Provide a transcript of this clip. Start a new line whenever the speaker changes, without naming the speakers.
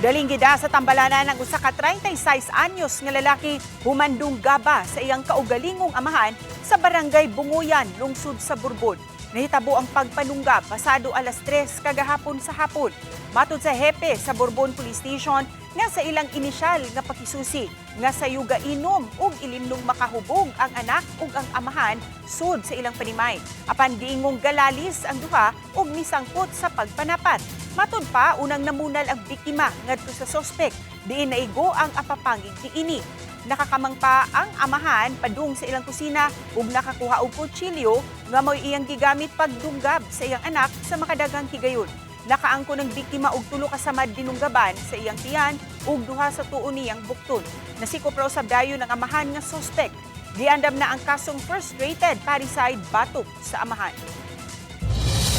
Daling gida sa tambalanan ng usa ka 36 anyos nga lalaki humandong gaba sa iyang kaugalingong amahan sa barangay Bunguyan, lungsod sa Burbon. Nahitabo ang pagpanunggab pasado alas 3 kagahapon sa hapon. Matod sa hepe sa Bourbon Police Station nga sa ilang inisyal nga pakisusi nga sa yuga inom ug ilimnong makahubog ang anak ug ang amahan sud sa ilang panimay. Apan diingong galalis ang duha ug misangkot sa pagpanapat. Matod pa unang namunal ang biktima ngadto sa sospek diin naigo ang apapangig ni ini. Nakakamang pa ang amahan padung sa ilang kusina ug nakakuha og kutsilyo nga mo'y iyang gigamit pagdunggab sa iyang anak sa makadagang higayon. Nakaangko ng biktima og tulo ka samad dinunggaban sa iyang tiyan ug duha sa tuo niyang bukton. Nasikop raw sa dayo ng amahan nga suspect. Giandam na ang kasong frustrated parricide batok sa amahan.